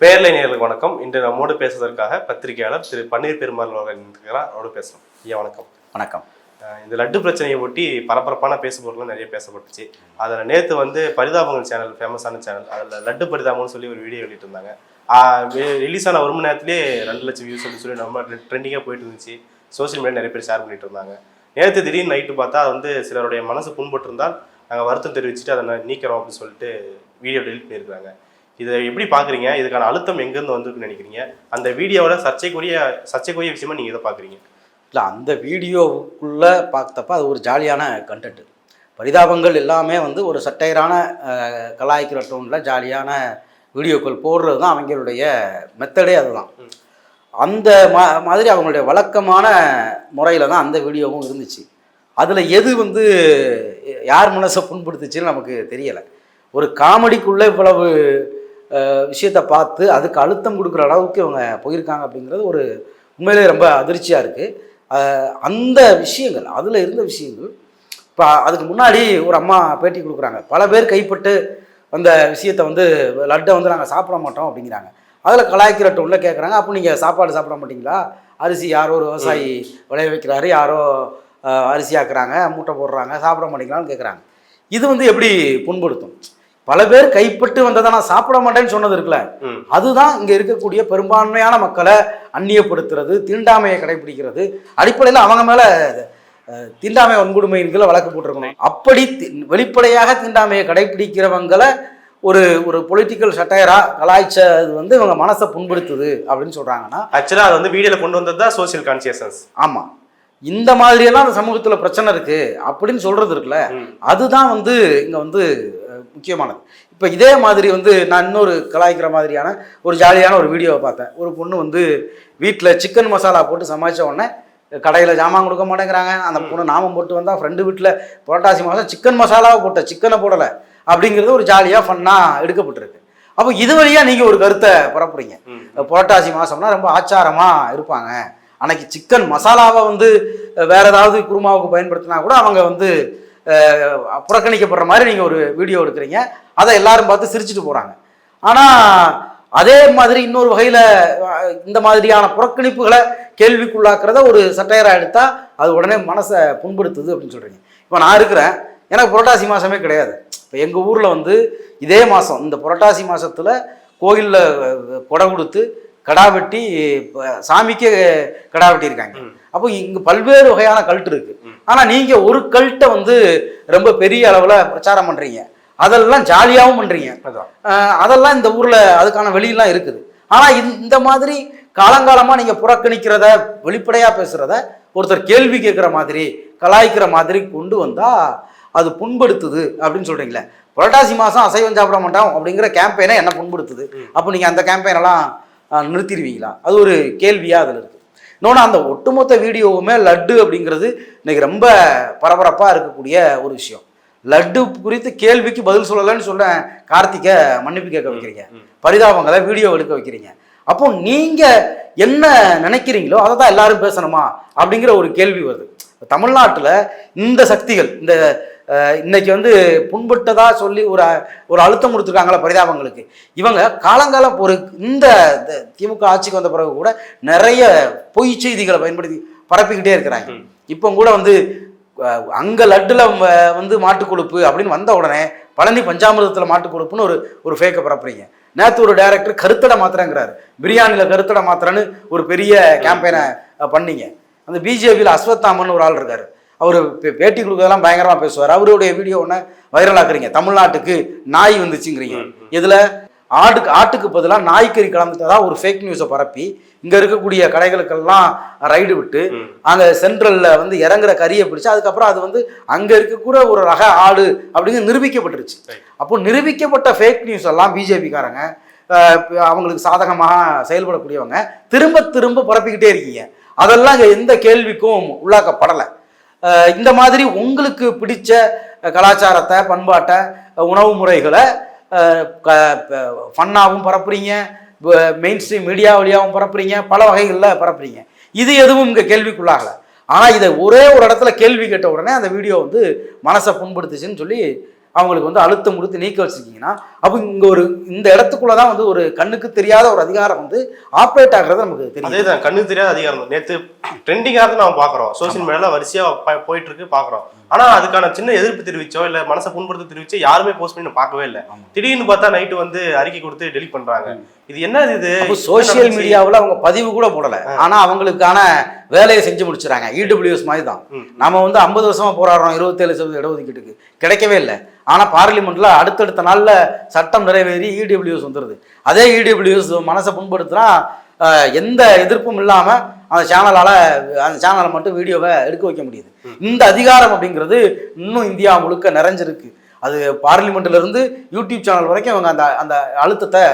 பேரலை நேர்களுக்கு வணக்கம். இன்று நம்மோடு பேசுவதற்காக பத்திரிகையாளர் திரு பன்னீர் பெருமாள் அவர்கள் இருக்கிறார் அவரோடு பேசலாம். ஐயா வணக்கம். வணக்கம். இந்த லட்டு பிரச்சனையை ஒட்டி பரபரப்பான பேசுபொருள்லாம் நிறைய பேசப்பட்டுச்சு. அதில் நேற்று வந்து பரிதாபங்கள் சேனல் ஃபேமஸான சேனல் அதில் லட்டு பரிதாபம்னு சொல்லி ஒரு வீடியோ வெளியிட்டிருந்தாங்க ரிலீஸ் ஆன ஒரு மணி நேரத்திலே ரெண்டு லட்சம் வியூஸ் சொல்லி சொல்லி நம்ம ட்ரெண்டிங்காக போயிட்டு இருந்துச்சு. சோஷியல் மீடியா நிறைய பேர் ஷேர் பண்ணிட்டு இருந்தாங்க. நேற்று திடீர்னு நைட்டு பார்த்தா அது வந்து சிலருடைய மனசு புண்பட்டிருந்தால் நாங்கள் வருத்தம் தெரிவிச்சுட்டு அதை நீக்கிறோம் அப்படின்னு சொல்லிட்டு வீடியோ டெலிட் பண்ணியிருக்காங்க இதை எப்படி பார்க்குறீங்க? இதுக்கான அழுத்தம் எங்கேருந்து வந்திருக்குன்னு நினைக்கிறீங்க? அந்த வீடியோவில் சர்ச்சைக்குரிய சர்ச்சைக்குரிய விஷயமா நீங்கள் இதை பார்க்குறீங்க? இல்லை அந்த வீடியோவுக்குள்ளே பார்த்தப்ப அது ஒரு ஜாலியான கண்டென்ட் பரிதாபங்கள் எல்லாமே வந்து ஒரு சட்டையரான கலாய்க்கிற டோனில் ஜாலியான வீடியோக்கள் போடுறது தான் அவங்களுடைய மெத்தடே அதுதான். அந்த மா மாதிரி அவங்களுடைய வழக்கமான முறையில் தான் அந்த வீடியோவும் இருந்துச்சு. அதில் எது வந்து யார் மனசை புண்படுத்துச்சுன்னு நமக்கு தெரியலை. ஒரு காமெடிக்குள்ளே இவ்வளவு விஷயத்தை பார்த்து அதுக்கு அழுத்தம் கொடுக்குற அளவுக்கு இவங்க போயிருக்காங்க அப்படிங்கிறது ஒரு உண்மையிலே ரொம்ப அதிர்ச்சியாக இருக்குது அந்த விஷயங்கள் அதில் இருந்த விஷயங்கள் இப்போ அதுக்கு முன்னாடி ஒரு அம்மா பேட்டி கொடுக்குறாங்க. பல பேர் கைப்பட்டு அந்த விஷயத்தை வந்து லட்டை வந்து நாங்கள் சாப்பிட மாட்டோம் அப்படிங்கிறாங்க. அதில் கலாய்க்கிற டோனில் கேட்குறாங்க அப்போ நீங்கள் சாப்பாடு சாப்பிட மாட்டீங்களா? அரிசி யாரோ ஒரு விவசாயி விளைய வைக்கிறாரு. யாரோ அரிசி ஆக்குறாங்க மூட்டை போடுறாங்க சாப்பிட மாட்டீங்களான்னு கேட்குறாங்க இது வந்து எப்படி புண்படுத்தும்? பல பேர் கைப்பட்டு வந்ததை நான் சாப்பிட மாட்டேன்னு சொன்னது இருக்குல்ல. அதுதான் இங்கே இருக்கக்கூடிய பெரும்பான்மையான மக்களை அந்நியப்படுத்துறது தீண்டாமையை கடைபிடிக்கிறது. அடிப்படையில் அவங்க மேலே தீண்டாமை வன்கொடுமைகளை வழக்கு போட்டிருக்கணும். அப்படி வெளிப்படையாக தீண்டாமையை கடைபிடிக்கிறவங்களை ஒரு ஒரு பொலிட்டிக்கல் சட்டையரா கலாய்ச்சது வந்து இவங்க மனசை புண்படுத்துது அப்படின்னு சொல்கிறாங்கன்னா ஆக்சுவலாக அது வந்து வீடியோவில் கொண்டு வந்தது தான் சோசியல் கான்சியஸன்ஸ் ஆமாம் இந்த மாதிரியெல்லாம் அந்த சமூகத்தில் பிரச்சனை இருக்குது அப்படின்னு சொல்கிறது இருக்குல்ல. அதுதான் வந்து இங்கே வந்து முக்கியமானது. இப்போ இதே மாதிரி வந்து நான் இன்னொரு கலாய்க்கிற மாதிரியான ஒரு ஜாலியான ஒரு வீடியோவை பார்த்தேன். ஒரு பொண்ணு வந்து வீட்டில் சிக்கன் மசாலா போட்டு சமாளித்த உடனே கடையில் ஜாமான் கொடுக்க மாட்டேங்கிறாங்க. அந்த பொண்ணு நாமம் போட்டு வந்தால் ஃப்ரெண்டு வீட்டில் புரட்டாசி மாதம் சிக்கன் மசாலாவை போட்ட சிக்கனை போடலை அப்படிங்கிறது ஒரு ஜாலியாக ஃபன்னாக எடுக்கப்பட்டிருக்கு. அப்போ இது வழியாக நீங்கள் ஒரு கருத்தை பரப்புறீங்க புரட்டாசி மாதம்னா ரொம்ப ஆச்சாரமாக இருப்பாங்க. அன்னைக்கு சிக்கன் மசாலாவை வந்து வேற ஏதாவது குருமாவுக்கு பயன்படுத்தினா கூட அவங்க வந்து புறக்கணிக்கப்படுற மாதிரி நீங்கள் ஒரு வீடியோ எடுக்கிறீங்க. அதை எல்லாரும் பார்த்து சிரிச்சுட்டு போகிறாங்க ஆனால் அதே மாதிரி இன்னொரு வகையில் இந்த மாதிரியான புறக்கணிப்புகளை கேள்விக்குள்ளாக்குறத ஒரு சட்டையராக எடுத்தால் அது உடனே மனசை புண்படுத்துது அப்படின்னு சொல்கிறீங்க இப்போ நான் இருக்கிறேன். எனக்கு புரட்டாசி மாதமே கிடையாது. இப்போ எங்கள் ஊரில் வந்து இதே மாதம் இந்த புரட்டாசி மாதத்தில் கோயிலில் கொடை கொடுத்து கடா வெட்டி சாமிக்கே கடா வெட்டியிருக்காங்க. அப்போ இங்கே பல்வேறு வகையான கல்ட்டு இருக்குது. ஆனால் நீங்கள் ஒரு கல்ட்டை வந்து ரொம்ப பெரிய அளவில் பிரச்சாரம் பண்ணுறீங்க அதெல்லாம் ஜாலியாகவும் பண்ணுறீங்க அதெல்லாம் இந்த ஊரில் அதுக்கான வெளியெல்லாம் இருக்குது. ஆனால் இந்த மாதிரி காலங்காலமாக நீங்கள் புறக்கணிக்கிறத வெளிப்படையாக பேசுகிறத ஒருத்தர் கேள்வி கேட்குற மாதிரி கலாய்க்கிற மாதிரி கொண்டு வந்தால் அது புண்படுத்துது அப்படின்னு சொல்கிறீங்களே புரட்டாசி மாதம் அசைவம் சாப்பிட மாட்டோம் அப்படிங்கிற கேம்பெயினை என்ன புண்படுத்துது? அப்போ நீங்கள் அந்த கேம்பெயினெல்லாம் நிறுத்திடுவீங்களா? அது ஒரு கேள்வியாக அதில் இருக்குது இன்னொன்று அந்த ஒட்டுமொத்த வீடியோவுமே லட்டு அப்படிங்கிறது இன்னைக்கு ரொம்ப பரபரப்பாக இருக்கக்கூடிய ஒரு விஷயம். லட்டு குறித்து கேள்விக்கு பதில் சொல்லலைன்னு சொன்ன கார்த்திகை மன்னிப்பு கேட்க வைக்கிறீங்க. பரிதாபங்களை வீடியோ எடுக்க வைக்கிறீங்க. அப்போ நீங்க என்ன நினைக்கிறீங்களோ அதை தான் எல்லாரும் பேசணுமா அப்படிங்கிற ஒரு கேள்வி வருது. தமிழ்நாட்டில் இந்த சக்திகள் இந்த இன்னைக்கு வந்து புண்பட்டதா சொல்லி ஒரு ஒரு அழுத்தம் கொடுத்துருக்காங்களா பரிதாபங்களுக்கு. இவங்க காலங்காலம் ஒரு இந்த திமுக ஆட்சிக்கு வந்த பிறகு கூட நிறைய பொய் செய்திகளை பயன்படுத்தி பரப்பிக்கிட்டே இருக்கிறாங்க. இப்போ கூட வந்து அங்க லட்டுல வந்து மாட்டு கொழுப்பு அப்படின்னு வந்த உடனே பழனி பஞ்சாமிரதத்துல மாட்டு கொழுப்புன்னு ஒரு ஒரு ஃபேக்கை பரப்புறீங்க. நேற்று ஒரு டைரக்டர் கருத்தடை மாத்திரங்கிறாரு. பிரியாணியில் கருத்தடை மாத்திரன்னு ஒரு பெரிய கேம்பெயினை பண்ணீங்க. அந்த பிஜேபியில் அஸ்வத்தாமன் ஒரு ஆள் இருக்காரு. அவர் பேட்டி கொடுக்கறதெல்லாம் பயங்கரமாக பேசுவார் அவருடைய வீடியோ ஒன்று வைரலாக்குறீங்க தமிழ்நாட்டுக்கு நாய் வந்துச்சுங்கிறீங்க. இதில் ஆட்டுக்கு ஆட்டுக்கு பதிலாக நாய்க்கறி கலந்துட்டதா ஒரு ஃபேக் நியூஸை பரப்பி இங்கே இருக்கக்கூடிய கடைகளுக்கெல்லாம் ரைடு விட்டு. அங்கே சென்ட்ரலில் வந்து இறங்குற கறியை பிடிச்சு அதுக்கப்புறம் அது வந்து அங்கே இருக்கக்கூட ஒரு ரக ஆடு அப்படின்னு நிரூபிக்கப்பட்டுருச்சு. அப்போ நிரூபிக்கப்பட்ட ஃபேக் நியூஸ் எல்லாம் பிஜேபிக்காரங்க அவங்களுக்கு சாதகமாக செயல்படக்கூடியவங்க திரும்ப திரும்ப பரப்பிக்கிட்டே இருக்கீங்க அதெல்லாம் இங்கே எந்த கேள்விக்கும் உள்ளாக்கப்படலை இந்த மாதிரி உங்களுக்கு பிடிச்ச கலாச்சாரத்தை பண்பாட்டை உணவு முறைகளை ஃபன்னாகவும் பரப்புறீங்க மெயின் ஸ்ட்ரீம் மீடியா வழியாகவும் பரப்புறீங்க பல வகைகளில் பரப்புறீங்க. இது எதுவும் இங்கே கேள்விக்குள்ளாகலை. ஆனால் இதை ஒரே ஒரு இடத்துல கேள்வி கேட்ட உடனே அந்த வீடியோ வந்து மனசை புண்படுத்துச்சுன்னு சொல்லி அவங்களுக்கு வந்து அழுத்தம் கொடுத்து நீக்க வச்சுருக்கீங்கன்னா அப்போ இங்கே ஒரு இந்த இடத்துக்குள்ள தான் வந்து ஒரு கண்ணுக்கு தெரியாத ஒரு அதிகாரம் வந்து ஆப்ரேட் ஆகுறது நமக்கு தெரியும் அதேதான் கண்ணுக்கு தெரியாத அதிகாரம் நேற்று ட்ரெண்டிங்காக ட்ரெண்டிங்கா இருந்து நம்ம பாக்குறோம். சோசியல் மீடியாவில் வரிசையாக ப- போயிட்டு இருக்கு ஆனா அதுக்கான சின்ன எதிர்ப்பு தெரிவிச்சோ இல்ல மனசை புண்படுத்த தெரிவிச்சோ யாருமே போஸ்ட் பண்ணி பார்க்கவே இல்லை. திடீர்னு பார்த்தா நைட்டு வந்து அறிக்கை கொடுத்து டெலிட் பண்றாங்க. இது என்ன இது நடந்துச்சு? மீடியாவில் அவங்க பதிவு கூட போடலை. ஆனா அவங்களுக்கான வேலையை செஞ்சு முடிச்சுறாங்க. இடபிள்யூஎஸ் மாதிரி தான். நம்ம வந்து ஐம்பது வருஷமா போராடுறோம். இருபத்தேழு சதவீத இடஒதுக்கீட்டுக்கு. கிடைக்கவே இல்லை. ஆனா பார்லிமெண்ட்ல அடுத்தடுத்த நாள்ல சட்டம் நிறைவேறி இடபிள்யூஎஸ் வந்துருது. அதே இடபிள்யூஎஸ் மனசை புண்படுத்தினா எந்த எதிர்ப்பும் இல்லாம அந்த சேனலால அந்த சேனலை மட்டும் வீடியோவை எடுக்க வைக்க முடியுது. இந்த அதிகாரம் அப்படிங்கிறது இன்னும் இந்தியா முழுக்க நிறைஞ்சிருக்கு. அது பார்லிமெண்ட்ல இருந்து யூடியூப் சேனல் வரைக்கும் அவங்க அந்த அந்த அழுத்தத்தை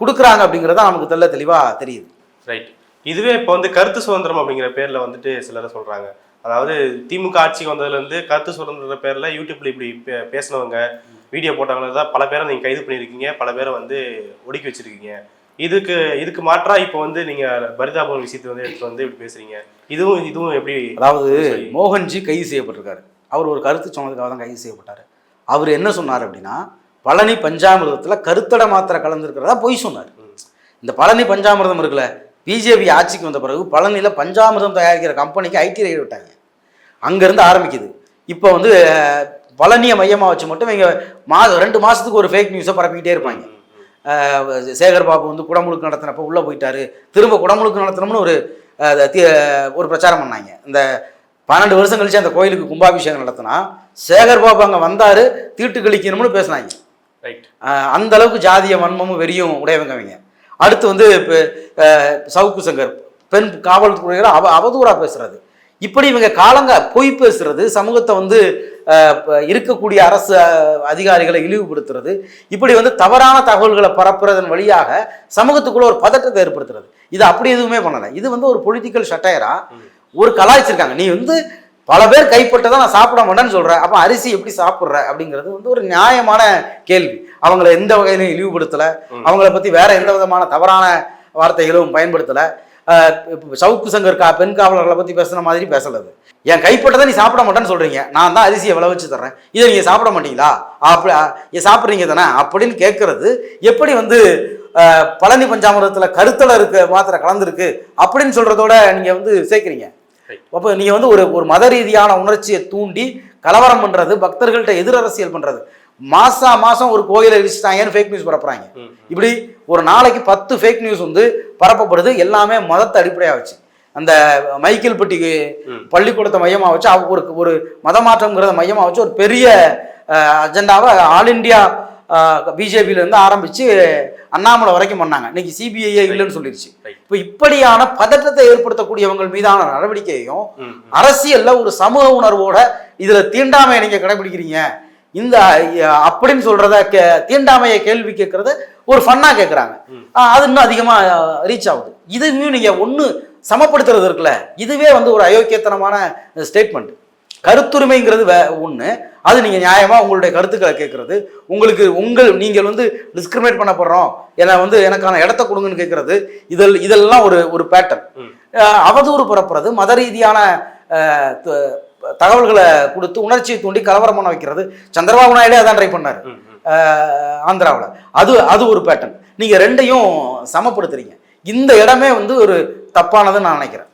கொடுக்குறாங்க அப்படிங்கிறது தான் நமக்கு தெல்ல தெளிவா தெரியுது. ரைட் இதுவே இப்போ வந்து கருத்து சுதந்திரம் அப்படிங்கிற பேர்ல வந்துட்டு சிலர் சொல்றாங்க. அதாவது திமுக ஆட்சிக்கு வந்ததுலேருந்து கருத்து சுதந்திர பேரில் யூடியூப்ல இப்படி பேசினவங்க வீடியோ போட்டவங்க தான் பல பேரை நீங்கள் கைது பண்ணியிருக்கீங்க பல பேரை வந்து ஒடுக்கி வச்சிருக்கீங்க. இதுக்கு இதுக்கு மாற்றா இப்போ வந்து நீங்க பரிதாபம் விஷயத்தை வந்து எடுத்து வந்து இப்படி பேசுறீங்க. இதுவும் இதுவும் எப்படி அதாவது. மோகன்ஜி கைது செய்யப்பட்டிருக்காரு. அவர் ஒரு கருத்து சொன்னதுக்காக தான் கைது செய்யப்பட்டார். அவர் என்ன சொன்னார் அப்படின்னா பழனி பஞ்சாமிர்தத்தில் கருத்தடை மாத்திரை கலந்துருக்கிறதா பொய் சொன்னார். இந்த பழனி பஞ்சாமிர்தம் இருக்குல்ல பிஜேபி ஆட்சிக்கு வந்த பிறகு பழனியில் பஞ்சாமிர்தம் தயாரிக்கிற கம்பெனிக்கு ஐடி ரைடு விட்டாங்க. அங்கேருந்து ஆரம்பிக்குது. இப்போ வந்து பழனியை மையமாக வச்சு மட்டும் இவங்க மா ரெண்டு மாதத்துக்கு ஒரு ஃபேக் நியூஸை பரப்பிக்கிட்டே இருப்பாங்க. சேகர் பாபு வந்து குடமுழுக்கு நடத்தினப்ப உள்ளே போயிட்டாரு. திரும்ப குடமுழுக்கு நடத்தணும்னு ஒரு தி- ஒரு பிரச்சாரம் பண்ணாங்க. இந்த பன்னெண்டு வருஷம் கழிச்சு அந்த கோயிலுக்கு கும்பாபிஷேகம் நடத்தினா சேகர் பாபு அங்கே வந்தார் தீட்டு கழிக்கணும்னு பேசினாங்க. ரைட் அந்த அளவுக்கு ஜாதிய வன்மமும் வெறியும் உடையவங்க அவங்க அடுத்து வந்து இப்போ சவுக்கு சங்கர் பெண் காவல்துறையில அவ அவதூறாக பேசுறது. இப்படி இவங்க காலங்க பொய் பேசுறது சமூகத்தை வந்து இருக்கக்கூடிய அரசு அதிகாரிகளை இழிவுபடுத்துறது இப்படி வந்து தவறான தகவல்களை பரப்புறதன் வழியாக சமூகத்துக்குள்ள ஒரு பதட்டத்தை ஏற்படுத்துறது. இது அப்படி எதுவுமே பண்ணலை. இது வந்து ஒரு பொலிட்டிக்கல் சட்டையரா ஒரு கலாய்ச்சிருக்காங்க. நீ வந்து பல பேர் கைப்பட்டதை நான் சாப்பிட மாட்டேன்னு சொல்கிறேன் அப்போ அரிசி எப்படி சாப்பிட்ற? அப்படிங்கிறது வந்து ஒரு நியாயமான கேள்வி. அவங்கள எந்த வகையிலும் இழிவுபடுத்தலை. அவங்கள பற்றி வேற எந்த விதமான தவறான வார்த்தைகளும் பயன்படுத்தலை. சவுக்கு சங்கர் கா பெண் காவலர்களை பற்றி பேசுன மாதிரி பேசலது. என் கைப்பட்டதை நீ சாப்பிட மாட்டேன்னு சொல்கிறீங்க நான் தான் அரிசியை விளைவிச்சு தர்றேன். இதை நீங்கள் சாப்பிட மாட்டீங்களா? அப்படி சாப்பிட்றீங்க தானே? அப்படின்னு கேட்கறது எப்படி வந்து பழனி பஞ்சாமிரத்தில் கருத்தலை இருக்கு மாத்திரை கலந்துருக்கு அப்படின்னு சொல்கிறதோட நீங்கள் வந்து சேர்க்குறீங்க. அப்போ நீங்கள் வந்து ஒரு ஒரு மத ரீதியான உணர்ச்சியை தூண்டி கலவரம் பண்ணுறது பக்தர்கள்ட்ட எதிர் அரசியல் பண்ணுறது மாசா மாசம் ஒரு கோயிலை இடிச்சிட்டாங்கன்னு ஃபேக் நியூஸ் பரப்புறாங்க? இப்படி ஒரு நாளைக்கு பத்து ஃபேக் நியூஸ் வந்து பரப்பப்படுது. எல்லாமே மதத்தை அடிப்படையாக வச்சு. அந்த மைக்கேல்பட்டி ம். பள்ளிக்கூடத்தை மையமாக வச்சு ஒரு ஒரு மத மாற்றம்ங்கிறத மையமாக வச்சு ஒரு பெரிய அஜெண்டாவை ஆல் இந்தியா பிஜேபியிலேருந்து ஆரம்பித்து அண்ணாமலை வரைக்கும் பண்ணாங்க. இன்னைக்கு சிபிஐயே இல்லைன்னு சொல்லிடுச்சு. இப்போ இப்படியான பதற்றத்தை ஏற்படுத்தக்கூடியவங்கள் மீதான நடவடிக்கையையும் ம். அரசியல்ல ஒரு சமூக உணர்வோட இதுல தீண்டாமையை நீங்க கடைபிடிக்கிறீங்க. இந்த அப்படின்னு சொல்றத கே- தீண்டாமையை கேள்வி கேட்கறத ஒரு ஃபன்னா கேட்குறாங்க. அது இன்னும் அதிகமா ரீச் ஆகுது. இதுவும் நீங்க ஒண்ணு சமப்படுத்துறது இருக்குல்ல இதுவே வந்து ஒரு அயோக்கியத்தனமான ஸ்டேட்மெண்ட் கருத்துரிமைங்கிறது வே ஒன்று அது நீங்கள் நியாயமாக உங்களுடைய கருத்துக்களை கேட்குறது. உங்களுக்கு உங்கள் நீங்கள் வந்து டிஸ்கிரிமினேட் பண்ணப்படுறோம் என்னை வந்து எனக்கான இடத்த கொடுங்கன்னு கேட்குறது. இதெல் இதெல்லாம் ஒரு ஒரு பேட்டர்ன். அவதூறு பரப்புறது மத ரீதியான தகவல்களை கொடுத்து உணர்ச்சியை தூண்டி கலவரம் பண்ண வைக்கிறது. சந்திரபாபு நாயுடே அதான் ட்ரை பண்ணார். ஆந்திராவில். அது அது ஒரு பேட்டர்ன் நீங்கள் ரெண்டையும் சமப்படுத்துறீங்க. இந்த இடமே வந்து ஒரு தப்பானதுன்னு நான் நினைக்கிறேன்.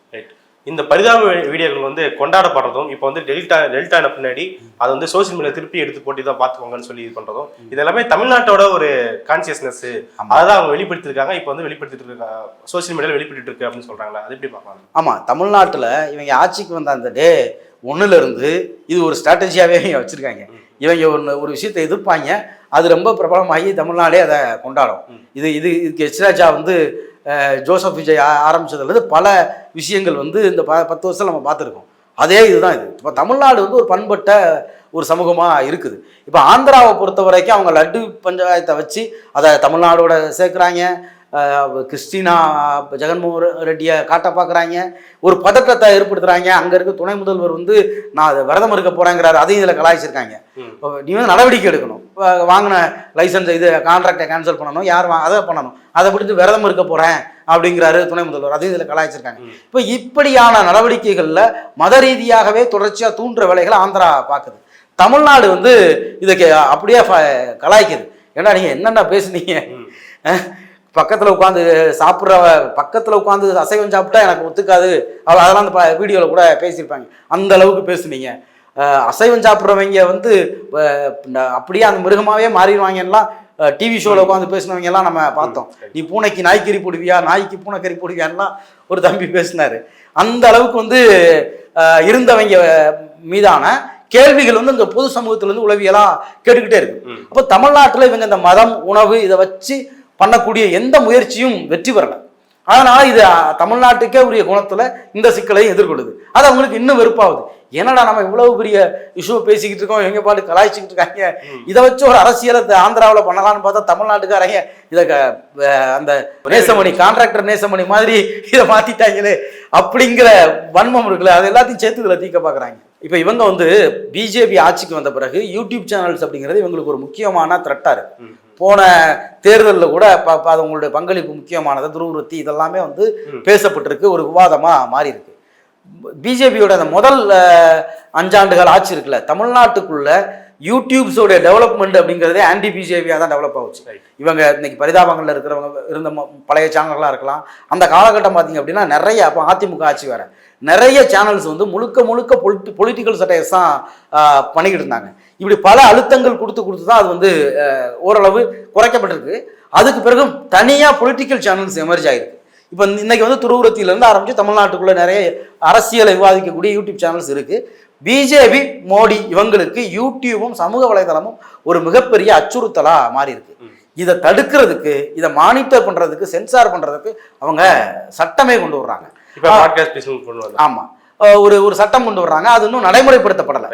இந்த பரிதாப வீ- வீடியோக்கள் வந்து கொண்டாடப்படுறதும் இப்போ வந்து டெல்டா டெல்டான பின்னாடி அதை வந்து சோசியல் மீடியா திருப்பி எடுத்து போட்டு தான் பார்த்துக்கோங்கன்னு சொல்லி இது பண்றதும் இது எல்லாமே தமிழ்நாட்டோட ஒரு கான்சியஸ்னஸ் அதை அவங்க வெளிப்படுத்திருக்காங்க இப்போ வந்து வெளிப்படுத்திட்டு இருக்காங்க சோசியல் மீடியாவில் வெளிப்படுத்திட்டு இருக்கு அப்படின்னு சொல்றாங்களா அது எப்படி பார்க்கலாம்? ஆமாம் தமிழ்நாட்டில் இவங்க ஆட்சிக்கு வந்த அந்த டே ஒன்றுலேருந்து இது ஒரு ஸ்ட்ராட்டஜியாகவே இவங்க வச்சுருக்காங்க இவங்க ஒன்று ஒரு விஷயத்தை எதிர்ப்பாங்க அது ரொம்ப பிரபலமாகி தமிழ்நாடே அதை கொண்டாடும். இது இது இதுக்கு எச் ராஜா வந்து ஜோசப் விஜய் ஆரம்பித்ததுலேருந்து பல விஷயங்கள் வந்து இந்த ப பத்து வருஷம் நம்ம பார்த்துருக்கோம். அதே இதுதான் இது. இப்போ தமிழ்நாடு வந்து ஒரு பண்பட்ட ஒரு சமூகமாக இருக்குது. இப்போ ஆந்திராவை பொறுத்த வரைக்கும் அவங்க லட்டு பஞ்சாயத்தை வச்சு அதை தமிழ்நாடோட சேர்க்குறாங்க. கிறிஸ்டினா ஜெகன்மோகன் ரெட்டியை காட்ட பார்க்குறாங்க. ஒரு பதட்டத்தை ஏற்படுத்துகிறாங்க அங்கே இருக்க துணை முதல்வர் வந்து நான் விரதம் இருக்க போகிறேங்கிறாரு அதையும் இதில் கலாய்ச்சிருக்காங்க. நீ வந்து நடவடிக்கை எடுக்கணும். வாங்கின லைசன்ஸ் இது கான்ட்ராக்டை கேன்சல் பண்ணணும். யார் வா அதை பண்ணணும். அதை விட்டுட்டு விரதம் இருக்க போகிறேன் அப்படிங்கிறாரு துணை முதல்வர். அதையும் இதில் கலாய்ச்சிருக்காங்க. இப்போ இப்படியான நடவடிக்கைகளில் மத ரீதியாகவே தொடர்ச்சியாக தூண்டுற வேலைகளை ஆந்திரா பார்க்குது. தமிழ்நாடு வந்து இதை கே- அப்படியே கலாய்க்குது. ஏன்னா நீங்கள் என்னென்ன பேசுனீங்க? பக்கத்தில் உட்காந்து சாப்பிட்ற பக்கத்தில் உட்காந்து அசைவம் சாப்பிட்டா எனக்கு ஒத்துக்காது. அதெல்லாம் அந்த வீடியோவில் கூட பேசியிருப்பாங்க. அந்த அளவுக்கு பேசுனீங்க. அசைவம் சாப்பிட்றவங்க வந்து அப்படியே அந்த மிருகமாகவே மாறிடுவாங்கலாம் டிவி ஷோவில் உட்காந்து பேசினவங்க எல்லாம் நம்ம பார்த்தோம். நீ பூனைக்கு நாய்க்கறி போடுவியா நாய்க்கு பூனைக்கறி போடுவியான்லாம் ஒரு தம்பி பேசினாரு. அந்த அளவுக்கு வந்து இருந்தவங்க மீதான கேள்விகள் வந்து இந்த பொது சமூகத்துல இருந்து உளவியலா கேட்டுக்கிட்டே இருக்கு. அப்போ தமிழ்நாட்டுல இவங்க இந்த மதம் உணவு இதை வச்சு பண்ணக்கூடிய எந்த முயற்சியும் வெற்றி பெறல. அதனால இது தமிழ்நாட்டுக்கே உரிய குணத்துல இந்த சிக்கலை எதிர்கொள்ளுது. அது அவங்களுக்கு இன்னும் வெறுப்பாகுது. என்னடா நம்ம இவ்வளவு பெரிய இஷ்யூ பேசிக்கிட்டு இருக்கோம் எங்க பாட்டு கலாய்ச்சிக்கிட்டு இருக்காங்க. இதை வச்சு ஒரு அரசியலை ஆந்திராவில் பண்ணலாம்னு பார்த்தா தமிழ்நாட்டுக்காரங்க இதை அந்த நேசமணி கான்ட்ராக்டர் நேசமணி மாதிரி இதை மாத்திட்டாங்களே. அப்படிங்கிற வன்மம் இருக்குல்ல அது எல்லாத்தையும் சேர்த்து இதில் தீக்க பார்க்குறாங்க இப்போ இவங்க வந்து பிஜேபி ஆட்சிக்கு வந்த பிறகு யூடியூப் சேனல்ஸ் அப்படிங்கிறது இவங்களுக்கு ஒரு முக்கியமான த்ரெட்டாக இருக்கு. போன தேர்தலில் கூட அது உங்களுடைய பங்களிப்பு முக்கியமானது துருவருத்தி இதெல்லாமே வந்து. பேசப்பட்டிருக்கு ஒரு விவாதமாக மாறி இருக்கு பிஜேபியோட அந்த முதல் அஞ்சாண்டுகள் ஆட்சி இருக்குல்ல தமிழ்நாட்டுக்குள்ள யூடியூப்ஸோட டெவலப்மெண்ட் அப்படிங்கிறதே ஆன்டி பிஜேபியாக தான் டெவலப் ஆகுச்சு. இவங்க இன்னைக்கு பரிதாபங்களில் இருக்கிறவங்க இருந்த பழைய சேனல்களாக இருக்கலாம். அந்த காலகட்டம் பார்த்தீங்க அப்படின்னா நிறைய அப்போ அதிமுக ஆட்சி வேற. நிறைய சேனல்ஸ் வந்து முழுக்க முழுக்க பொலிட்டி பொலிட்டிக்கல் சட்டையஸ் தான் பண்ணிக்கிட்டு இருந்தாங்க. இப்படி பல அழுத்தங்கள் கொடுத்து கொடுத்து தான் அது வந்து ஓரளவு குறைக்கப்பட்டிருக்கு. அதுக்கு பிறகு தனியாக பொலிட்டிக்கல் சேனல்ஸ் எமர்ஜ் ஆயிருக்கு. இப்போ இன்னைக்கு வந்து துருவுரத்திலிருந்து ஆரம்பித்து தமிழ்நாட்டுக்குள்ள நிறைய அரசியலை விவாதிக்கக்கூடிய யூடியூப் சேனல்ஸ் இருக்கு. பிஜேபி மோடி இவங்களுக்கு யூடியூபும் சமூக வலைதளமும் ஒரு மிகப்பெரிய அச்சுறுத்தலா மாறி இருக்கு. இதை தடுக்கிறதுக்கு இதை மானிட்டர் பண்றதுக்கு சென்சார் பண்றதுக்கு அவங்க சட்டமே கொண்டு வர்றாங்க. இப்போ பாட்காஸ்ட் பிசினஸ் கொண்டு வந்தாங்க. ஆமா. அஹ் ஒரு ஒரு சட்டம் கொண்டு வர்றாங்க. அது இன்னும் நடைமுறைப்படுத்தப்படலை.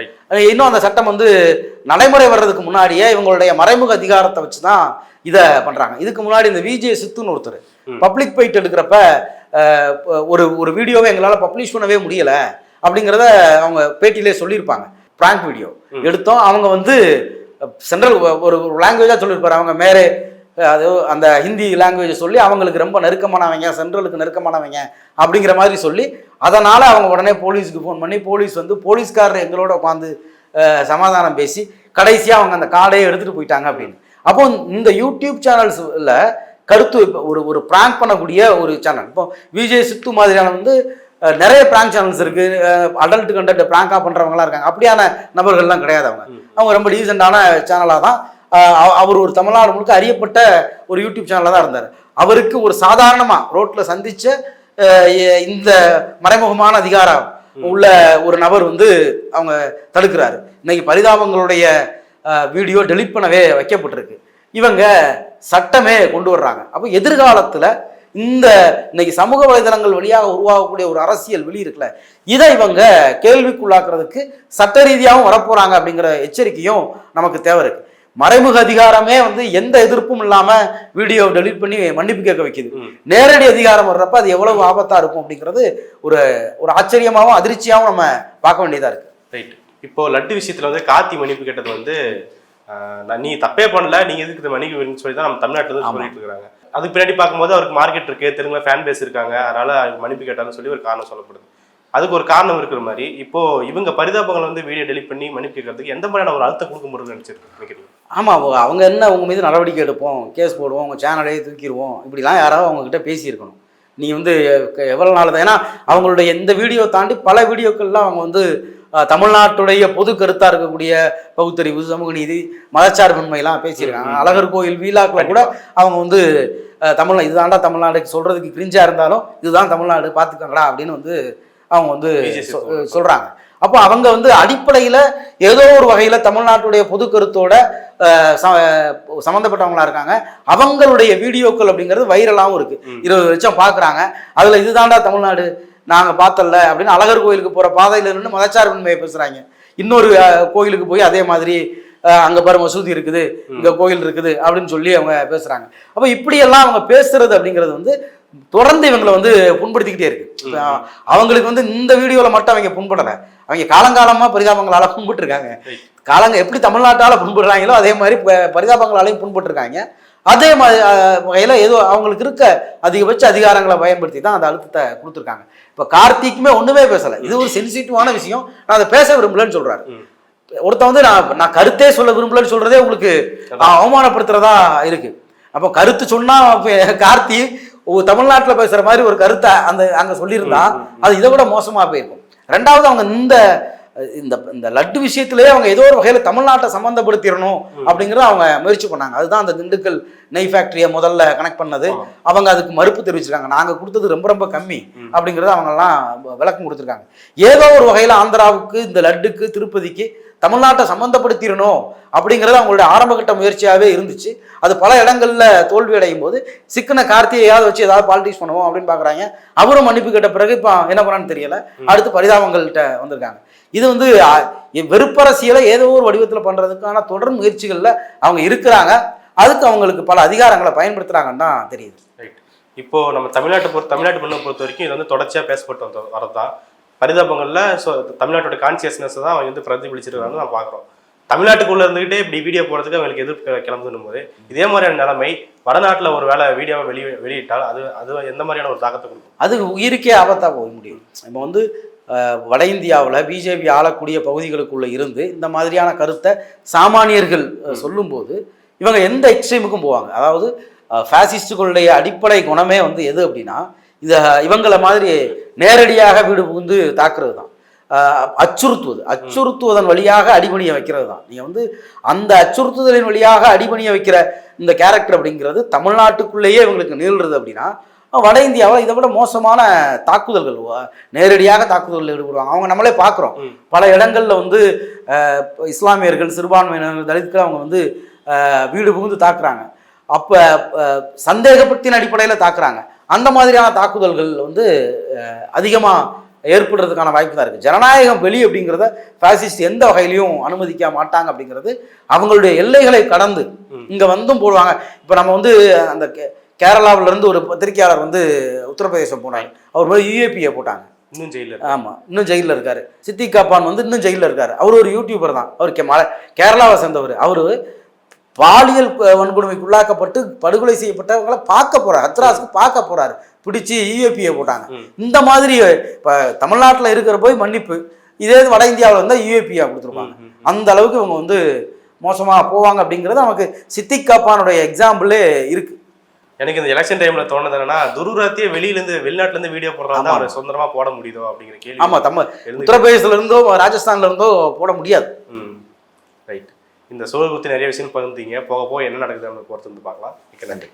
இன்னும் அந்த சட்டம் வந்து நடைமுறை வர்றதுக்கு முன்னாடியே இவங்களுடைய மறைமுக அதிகாரத்தை வச்சு தான் இதை பண்றாங்க. இதுக்கு முன்னாடி இந்த விஜய் சித்துன்னு ஒருத்தர். பப்ளிக் போயிட்டு எடுக்கிறப்ப ஒரு ஒரு வீடியோவை எங்களால் பப்ளிஷ் பண்ணவே முடியல. அப்படிங்கிறத அவங்க பேட்டியிலே சொல்லியிருப்பாங்க. Prank video. எடுத்தோம் அவங்க வந்து சென்ட்ரல் ஒரு லாங்குவேஜாக சொல்லியிருப்பாரு. அவங்க மேரே அது அந்த ஹிந்தி லாங்குவேஜ் சொல்லி அவங்களுக்கு ரொம்ப நெருக்கமானவங்க சென்ட்ரலுக்கு நெருக்கமானவங்க அப்படிங்கிற மாதிரி சொல்லி அதனால் அவங்க உடனே போலீஸுக்கு ஃபோன் பண்ணி போலீஸ் வந்து போலீஸ்காரர் எங்களோட உட்காந்து சமாதானம் பேசி கடைசியாக அவங்க அந்த கார்டையே எடுத்துகிட்டு போயிட்டாங்க அப்படின்னு. அப்போ இந்த யூடியூப் சேனல்ஸில் கருத்து ஒரு ஒரு ப்ராங்க் பண்ணக்கூடிய ஒரு சேனல் இப்போ விஜய் சித்து மாதிரியான வந்து நிறைய ப்ராங்க் சேனல்ஸ் இருக்கு. அடல்ட் கண்டென்ட் ப்ராங்காக பண்ணுறவங்களாம் இருக்காங்க. அப்படியான நபர்கள்லாம் கிடையாது அவங்க. அவங்க ரொம்ப டீசெண்டான சேனலாக தான். அவர் ஒரு தமிழ்நாடு முழுக்க அறியப்பட்ட ஒரு யூடியூப் சேனலில் தான் இருந்தார். அவருக்கு ஒரு சாதாரணமாக ரோட்டில் எ- இந்த மறைமுகமான அதிகாரம் உள்ள ஒரு நபர் வந்து அவங்க தடுக்கிறாரு. இன்னைக்கு பரிதாபங்களுடைய வீடியோ டெலீட் பண்ணவே வைக்கப்பட்டிருக்கு. இவங்க சட்டமே கொண்டு வர்றாங்க. அப்போ எதிர்காலத்தில் இந்த இன்னைக்கு சமூக வலைதளங்கள் வழியாக உருவாகக்கூடிய ஒரு அரசியல் வெளி இருக்குல்ல இதை இவங்க கேள்விக்குள்ளாக்குறதுக்கு சட்ட ரீதியாகவும் வரப்போறாங்க அப்படிங்கிற எச்சரிக்கையும் நமக்கு தேவை இருக்கு. மறைமுக அதிகாரமே வந்து எந்த எதிர்ப்பும் இல்லாம வீடியோ டெலீட் பண்ணி மன்னிப்பு கேட்க வைக்குது. நேரடி அதிகாரம் வர்றப்ப அது எவ்வளவு ஆபத்தா இருக்கும் அப்படிங்கிறது ஒரு ஒரு ஆச்சரியமாகவும் அதிர்ச்சியாகவும் நம்ம பார்க்க வேண்டியதா இருக்கு. ரைட் இப்போ லட்டு விஷயத்துல வந்து கார்த்தி மன்னிப்பு கேட்டது வந்து நான் நீ தப்பே பண்ணல நீங்க எதுக்கு இது மன்னிப்பு வேணும்னு சொல்லி தான் நம்ம தமிழ்நாட்டுல இருந்து ஆமா. சொல்லிட்டு இருக்காங்க. அதுக்கு பின்னாடி பார்க்கும்போது அவருக்கு மார்க்கெட் இருக்கு தெலுங்குல ஃபேன் பேஸ் இருக்காங்க அதனால மன்னிப்பு கேட்டாலும் சொல்லி ஒரு காரணம் சொல்லப்படுது. அதுக்கு ஒரு காரணம் இருக்கிற மாதிரி இப்போ இவங்க பரிதாபங்களை வந்து வீடியோ டெலிட் பண்ணி மன்னிப்பு கேட்கறதுக்கு எந்த மாதிரியான ஒரு அழுத்தம் கொடுக்க முடியும்னு நினைச்சிருக்கு நினைக்கிறீங்க ஆமா அவங்க- அவங்க என்ன உங்க மீது நடவடிக்கை எடுப்போம் கேஸ் போடுவோம் உங்க சேனலையே தூக்கிடுவோம் இப்படிலாம் யாராவது அவங்க கிட்ட பேசியிருக்கணும். நீ வந்து எ- எவ்வளவு நாள் தான் ஏன்னா அவங்களுடைய இந்த வீடியோ தாண்டி பல வீடியோக்கள்லாம் அவங்க வந்து தமிழ்நாட்டுடைய பொது கருத்தா இருக்கக்கூடிய பகுத்தறிவு சமூக நீதி மதச்சார்பின்மைலாம் பேசியிருக்காங்க. அழகர் கோயில் வீலாக்கில் கூட அவங்க வந்து அஹ், தமிழ்நா இதுதான்டா தமிழ்நாடு சொல்றதுக்கு கிரிஞ்சா இருந்தாலும் இதுதான் தமிழ்நாடு பார்த்துக்கங்கடா அப்படின்னு வந்து அவங்க வந்து BJP சொ- சொல்றாங்க. சொல்றாங்க அப்போ அவங்க வந்து அடிப்படையில் ஏதோ ஒரு வகையில் தமிழ்நாட்டுடைய பொது கருத்தோட சம்மந்தப்பட்டவங்களா இருக்காங்க அவங்களுடைய வீடியோக்கள் அப்படிங்கிறது வைரலாகவும் இருக்கு ம். இருபது லட்சம் பார்க்குறாங்க அதில் இதுதான்டா தமிழ்நாடு நாங்கள் பார்த்தல அப்படின்னு அழகர் கோயிலுக்கு போகிற பாதையில் நின்று மதச்சார்பின்மையை பேசுகிறாங்க இன்னொரு கோயிலுக்கு போய் அதே மாதிரி அங்க பாரு மசூதி இருக்குது இங்க கோயில் இருக்குது அப்படின்னு சொல்லி அவங்க பேசுறாங்க. அப்ப இப்படியெல்லாம் அவங்க பேசுறது அப்படிங்கிறது வந்து தொடர்ந்து இவங்களை வந்து புண்படுத்திக்கிட்டே இருக்கு. அவங்களுக்கு வந்து இந்த வீடியோல மட்டும் அவங்க புண்படல. அவங்க காலங்காலமா பரிதாபங்களால புண்பட்டுருக்காங்க. காலங்க எப்படி தமிழ்நாட்டால புண்படுறாங்களோ அதே மாதிரி பரிதாபங்களாலையும் புண்பட்டுருக்காங்க. அதே மாதிரி வகையில ஏதோ அவங்களுக்கு இருக்க அதிகபட்ச அதிகாரங்களை பயன்படுத்தி தான் அந்த அழுத்தத்தை கொடுத்துருக்காங்க. இப்ப கார்த்திக்குமே ஒண்ணுமே பேசல. இது ஒரு சென்சிட்டிவான விஷயம். நான் அதை பேச விரும்பலன்னு சொல்றாரு. ம். ஒருத்தன் வந்து நான் நான் கருத்தே சொல்ல விரும்பலன்னு சொல்றதே உங்களுக்கு ஆஹ், அவமானப்படுத்துறதா இருக்கு. அப்போ கருத்து சொன்னா அப்ப கார்த்தி தமிழ்நாட்டுல பேசுற மாதிரி ஒரு கருத்தை அந்த அங்க சொல்லியிருந்தா அது இதை விட மோசமா போயிருக்கும். ரெண்டாவது அவங்க இந்த இந்த இந்த லட்டு விஷயத்திலேயே அவங்க ஏதோ ஒரு வகையில தமிழ்நாட்டை சம்மந்தப்படுத்திடணும் அப்படிங்கறத அவங்க முயற்சி பண்ணாங்க. அதுதான் அந்த திண்டுக்கல் நெய் ஃபேக்டரியை முதல்ல கனெக்ட் பண்ணது. அவங்க அதுக்கு மறுப்பு தெரிவிச்சிருக்காங்க. நாங்க கொடுத்தது ரொம்ப ரொம்ப கம்மி. அப்படிங்கறத அவங்கெல்லாம் விளக்கம் கொடுத்துருக்காங்க. ஏதோ ஒரு வகையில ஆந்திராவுக்கு இந்த லட்டுக்கு திருப்பதிக்கு தமிழ்நாட்டை சம்மந்தப்படுத்திடணும் அப்படிங்கிறது அவங்களுடைய ஆரம்பகட்ட முயற்சியாகவே இருந்துச்சு. அது பல இடங்கள்ல தோல்வி அடையும் போது சிக்கன கார்த்திகையாவது வச்சு ஏதாவது பாலிடிக்ஸ் பண்ணுவோம் அப்படின்னு பார்க்குறாங்க அவரும் மன்னிப்பு கேட்ட பிறகு இப்போ என்ன பண்ணான்னு தெரியல. அடுத்து பரிதாபங்கள்கிட்ட வந்திருக்காங்க. இது வந்து வெறுப்பரசியலை ஏதோ ஒரு வடிவத்தில் பண்றதுக்கான தொடர் முயற்சிகளில் அவங்க இருக்கிறாங்க. அதுக்கு அவங்களுக்கு பல அதிகாரங்களை பயன்படுத்துறாங்கன்னு தான் தெரியுது. ரைட் இப்போ நம்ம தமிழ்நாட்டை பொறுத்த தமிழ்நாட்டு மண்ணை பொறுத்த வரைக்கும் இது வந்து தொடர்ச்சியா பேசப்பட்டு வந்த வரதுதான். பரிதாபங்கள்ல ஸோ தமிழ்நாட்டோட கான்சியஸ்னஸ் தான் அவங்க வந்து பிரதிபலிச்சிருக்காங்கன்னு நான் பார்க்குறோம். தமிழ்நாட்டுக்குள்ள இருந்துகிட்டே இப்படி வீடியோ போடுறதுக்கு அவங்களுக்கு எதிர்ப்பு கிளம்புதுன்னும் போது இதே மாதிரியான நிலைமை வடநாட்டுல ஒரு வேலை வீடியோவை வெளி வெளியிட்டால் அது அது எந்த மாதிரியான ஒரு தாக்கத்தை கொடுக்கும்? அது உயிருக்கே ஆபத்தாக போக முடியும். இப்போ வந்து வட இந்தியாவில் பிஜேபி ஆளக்கூடிய பகுதிகளுக்குள்ள இருந்து இந்த மாதிரியான கருத்தை சாமானியர்கள் சொல்லும்போது இவங்க எந்த எக்ஸ்ட்ரீமுக்கும் போவாங்க. அதாவது ஃபேசிஸ்டுகளுடைய அடிப்படை குணமே வந்து எது அப்படின்னா இதை இவங்களை மாதிரி நேரடியாக வீடு புகுந்து தாக்குறது தான் அச்சுறுத்துவது. அச்சுறுத்துவதன் வழியாக அடிபணிய வைக்கிறது தான் நீங்கள் வந்து அந்த அச்சுறுத்துதலின் வழியாக அடிபணிய வைக்கிற இந்த கேரக்டர் அப்படிங்கிறது தமிழ்நாட்டுக்குள்ளேயே இவங்களுக்கு நீள்றது அப்படின்னா வட இந்தியாவில் இதை விட மோசமான தாக்குதல்கள் நேரடியாக தாக்குதலில் ஈடுபடுவாங்க. அவங்க நம்மளே பார்க்குறோம். பல இடங்களில் வந்து இஸ்லாமியர்கள் சிறுபான்மையினர் தலித்கள் அவங்க வந்து வீடு புகுந்து தாக்குறாங்க. அப்போ சந்தேகப்பட்டின் அடிப்படையில் தாக்குறாங்க. அந்த மாதிரியான தாக்குதல்கள் வந்து அதிகமாக ஏற்படுறதுக்கான வாய்ப்பு தான் இருக்குது ஜனநாயகம் வெளி அப்படிங்கிறத ஃபேசிஸ்ட் எந்த வகையிலையும் அனுமதிக்க மாட்டாங்க அப்படிங்கிறது அவங்களுடைய எல்லைகளை கடந்து. இங்கே வந்தும் போடுவாங்க. இப்போ நம்ம வந்து அந்த கே- கேரளாவுல இருந்து ஒரு பத்திரிகையாளர் வந்து உத்தரப்பிரதேசம் போனார். அவர் மேலே யூஏபியை போட்டாங்க. இன்னும் ஜெயில ஆமாம் இன்னும் ஜெயிலில் இருக்காரு. சித்திக் காப்பான் வந்து இன்னும் ஜெயிலில் இருக்காரு. அவர் ஒரு யூடியூபர் தான். அவர் கே மல கேரளாவை சேர்ந்தவர். அவர் பாலியல் வன்கொடுமைக்கு உள்ளாக்கப்பட்டு படுகொலை செய்யப்பட்டவங்களை பார்க்க போறார். ஹத்ராஸ்க்கு பார்க்க போறாரு. பிடிச்சி யூஏபியை போட்டாங்க. இந்த மாதிரி இப்போ தமிழ்நாட்டில் இருக்கிற போய் மன்னிப்பு இதே இது வட இந்தியாவில் வந்தால் யூஏபியாக கொடுத்துருப்பாங்க. அந்த அளவுக்கு இவங்க வந்து மோசமாக போவாங்க அப்படிங்கிறது நமக்கு சித்திக் காப்பானுடைய எக்ஸாம்பிளே இருக்கு. எனக்கு இந்த எலெக்ஷன் டைம்ல தோணுது என்னன்னா துருராத்தியே வெளியில இருந்து வெளிநாட்டுல இருந்து வீடியோ போடுறாங்க. அவர் சுதந்திரமா போட முடியுதோ அப்படிங்கிற கேள்வி. ஆமாம் தம்ம எழுந்து- உத்தரப்பிரதேசல இருந்தோ ராஜஸ்தான்ல இருந்தோ போட முடியாது. ம் ரைட் இந்த சூழல் குறித்து நிறைய விஷயம் பகிர்ந்தீங்க. போக போக என்ன நடக்குது நம்ம பொறுத்து வந்து பார்க்கலாம். மிக்க நன்றி.